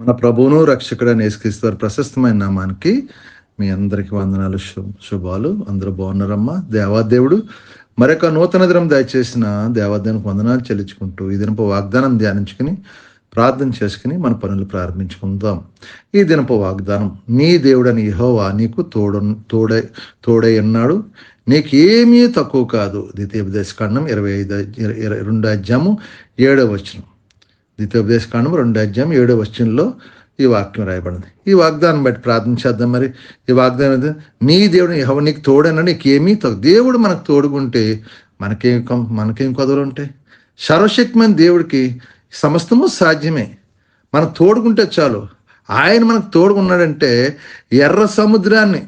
మన ప్రభువును రక్షకుడైన యేసుక్రీస్తు వారి ప్రశస్తమైన నామానికి మీ అందరికి వందనాలు శుభాలు. అందరూ బాగున్నారమ్మా. దేవాదేవుడు మరొక నూతన దినం దయచేసిన దేవాదేవునికి వందనాలు చెల్లించుకుంటూ ఈ దినపు వాగ్దానం ధ్యానించుకుని ప్రార్థన చేసుకుని మన పనులు ప్రారంభించుకుందాం. ఈ దినపు వాగ్దానం నీ దేవుడని యహోవా నీకు తోడు తోడై తోడై ఉన్నాడు. నీకేమీ తక్కువ కాదు. ద్వితీయోపదేశ ఖండం ఇరవై ఐదు రెండు అధ్యాము ఏడవ వచనం. ద్వితీయోపదేశ కాండం రెండు అధ్యాయం ఏడో వచనంలో ఈ వాక్యం రాయబడింది. ఈ వాగ్దానం బట్టి ప్రార్థన చేద్దాం మరి. ఈ వాగ్దానం నీ దేవుడు ఎవరు నీకు తోడైనా నీకేమీ దేవుడు మనకు తోడుకుంటే మనకేం మనకేం కొదవలు ఉంటాయి? సర్వశక్తిమైన దేవుడికి సమస్తము సాధ్యమే. మనం తోడుకుంటే చాలు. ఆయన మనకు తోడుకున్నాడంటే ఎర్ర సముద్రాన్ని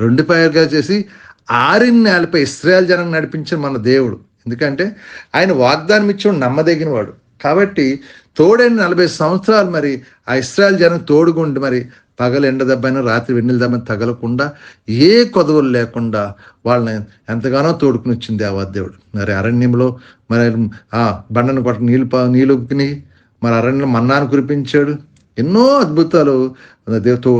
రెండు పైరుగా చేసి ఆరిన్ నేలపై ఇస్రాయల్ జనం నడిపించిన మన దేవుడు. ఎందుకంటే ఆయన వాగ్దానం ఇచ్చి నమ్మదగిన వాడు కాబట్టి తోడైన నలభై సంవత్సరాలు మరి ఆ ఇస్రాయల్ జనం తోడుగుండి మరి పగలు ఎండ దెబ్బైనా రాత్రి వెన్నెల దెబ్బని తగలకుండా ఏ కొదవలు లేకుండా వాళ్ళని ఎంతగానో తోడుకుని వచ్చింది దేవాదేవుడు మరి అరణ్యంలో మరి ఆ బండను కొట్ట నీళ్ళు నీళ్ళు ఉక్కిని మరి అరణ్యంలో మన్నాను కురిపించాడు. ఎన్నో అద్భుతాలు దేవుతో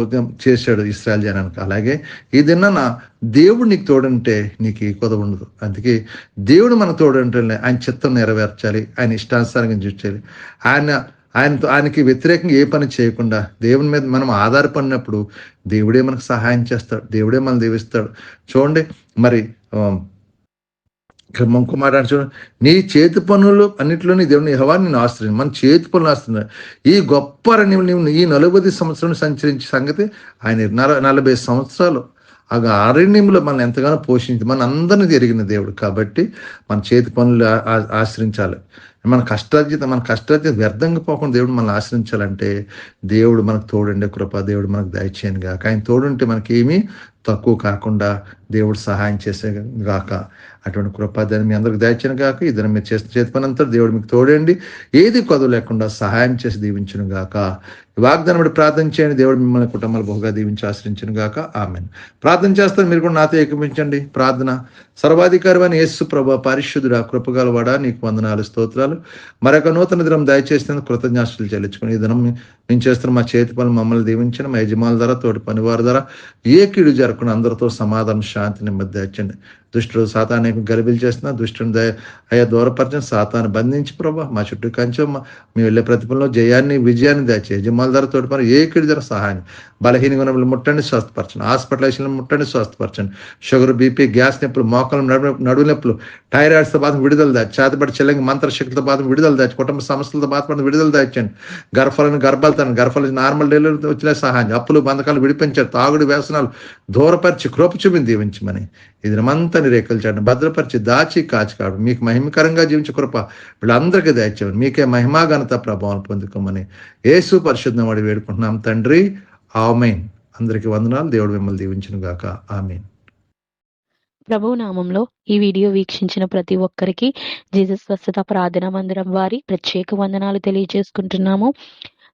చేశాడు ఇస్రాయల్ జనానికి. అలాగే ఈ నా దేవుడు నీకు తోడంటే నీకు ఈ కొద ఉండదు. అందుకే దేవుడు మన తోడంటే ఆయన చిత్తం నెరవేర్చాలి. ఆయన ఇష్టానుసారంగా చూడాలి ఆయన ఆయనతో ఆయనకి వ్యతిరేకంగా ఏ పని చేయకుండా దేవుని మీద మనం ఆధారపడినప్పుడు దేవుడే మనకు సహాయం చేస్తాడు. దేవుడే మనం దీవిస్తాడు. చూడండి మరి ఆ, ఇక్కడ అంటే నీ చేతి పనులు అన్నింటిలోని దేవుని యెహోవా నేను ఆశ్రయం మన చేతి పనులు ఆశ్రయం ఈ గొప్ప నీవు నీవు ఈ నలభై సంవత్సరం సంచరించే సంగతి ఆయన నలభై సంవత్సరాలు. ఆ అరణ్యంలో మనం ఎంతగానో పోషించి మన అందరిని ఎరిగిన దేవుడు కాబట్టి మన చేతి పనులు ఆ- ఆశ్రయించాలి. మన కష్టార్జిత మన కష్టార్జిత వ్యర్థంగా పోకుండా దేవుడు మనల్ని ఆశ్రయించాలంటే దేవుడు మనకు తోడుండే కృప దేవుడు మనకు దయచేయను కాక ఆయన తోడుంటే మనకి తక్కువ కాకుండా దేవుడు సహాయం చేసే గాక. అటువంటి కృపాదాన్ని మీ అందరికి దాచిన గాక. ఇద్దరు మీరు చేసిన చేతి పని అంతా దేవుడు మీకు తోడండి ఏది కొదవ లేకుండా సహాయం చేసి దీవించను గాక. వాగ్దానం ప్రార్థన చేయండి. దేవుడు మిమ్మల్ని కుటుంబాలు బహుగా దీవించి ఆశ్రయించను గాక. ఆమె ప్రార్థన చేస్తాను. మీరు కూడా నాతో ఏకమించండి ప్రార్థన సర్వాధికారి అని యేసు ప్రభా పరిశుద్ధుడా కృపగలవాడా నీకు వందనాలు స్తోత్రాలు. మరొక నూతన దినం దయచేసిన కృతజ్ఞాసులు చెల్లించుకుని ఈ దినం మేము చేస్తున్న మా చేతి పనులు మమ్మల్ని దీవించిన మా యజమానుల ద్వారా తోటి పనివారి ద్వారా ఏ కీడు జరగకుండా అందరితో సమాధానం शांति ने దుష్టుడు సాతానికి గలిబిలు చేస్తున్నా దుష్టుని అయ్యా దూరపరిచిన సాతాన్ని బంధించి ప్రభా మా చుట్టూ కంచెం మేము వెళ్ళే ప్రతిఫలంలో జయాన్ని విజయాన్ని దయచే యజమాల ధర తోటి పని ఏ కీడు సహాయం. బలహీన గుణములు ముట్టండి స్వస్థపరచండి. హాస్పిటలైజేషన్లు ముట్టండి స్వస్థపరచండి. షుగర్ బీపీ గ్యాస్ నొప్పులు మోకాలు నడు నడువు నొప్పులు థైరాయిడ్స్తో బాధ విడుదల దాచి చేతబడి చెల్లంగి మంత్రశక్తితో బాధ విడుదల దాచి కుటుంబ సమస్యలతో బాధపడిన విడుదల దాచండి గర్భాలను గర్భాలతను గర్భాలు నార్మల్ డెలివరీ వచ్చిన సహాయం. అప్పులు బంధకాలు విడిపించారు. తాగుడు వ్యసనాలు దూరపరిచి కృప చూపింది దీవించమని. ఇది రమంతా రేఖలు చేయడం భద్రపరిచి దాచి కాచి కాడు మీకు మహిమకరంగా జీవించే కృప వీళ్ళందరికీ దయచేయండి మీకే మహిమా ఘనత ప్రభావం పొందుకోమని యేసు పరిశుద్ధం వాడి వేడుకుంటున్నాం. తండ్రి ఆమెన్. అందరికీ వందనాలు. దేవుడు మిమ్మల్ని దీవించును గాక ఆమెన్. ప్రభు నామంలో ఈ వీడియో వీక్షించిన ప్రతి ఒక్కరికి జీసస్ స్వస్థత ప్రార్థన మందిరం వారి ప్రత్యేక వందనాలు తెలియజేసుకుంటున్నాము.